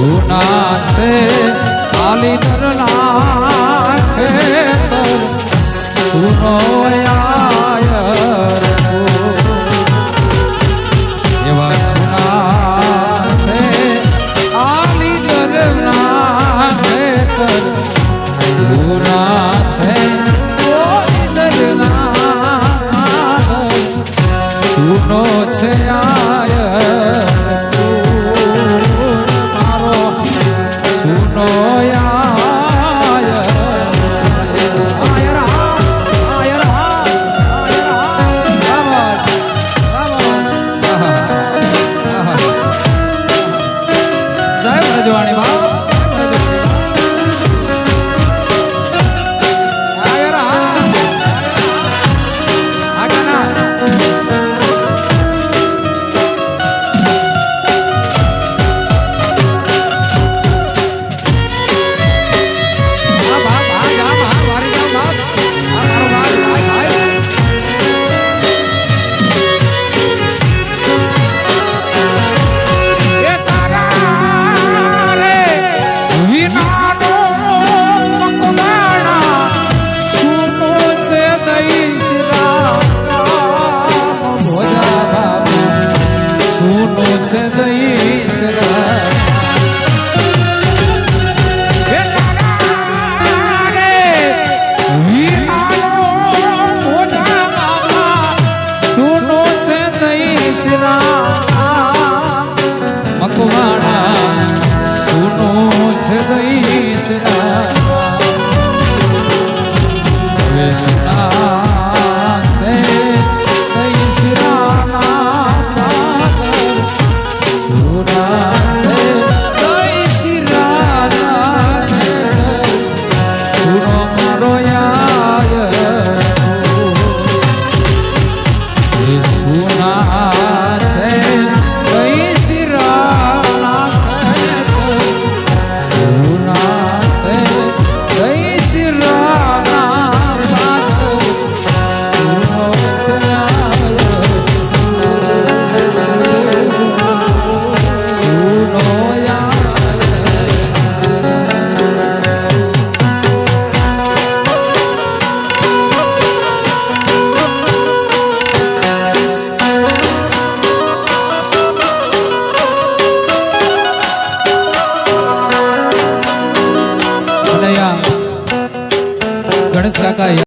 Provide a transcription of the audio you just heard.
જૂના છે આલી દર નાખે તો સુનો દર્શ દઈશ મકવાણા સુનો છે દઈશ રા ગણેશ કાકા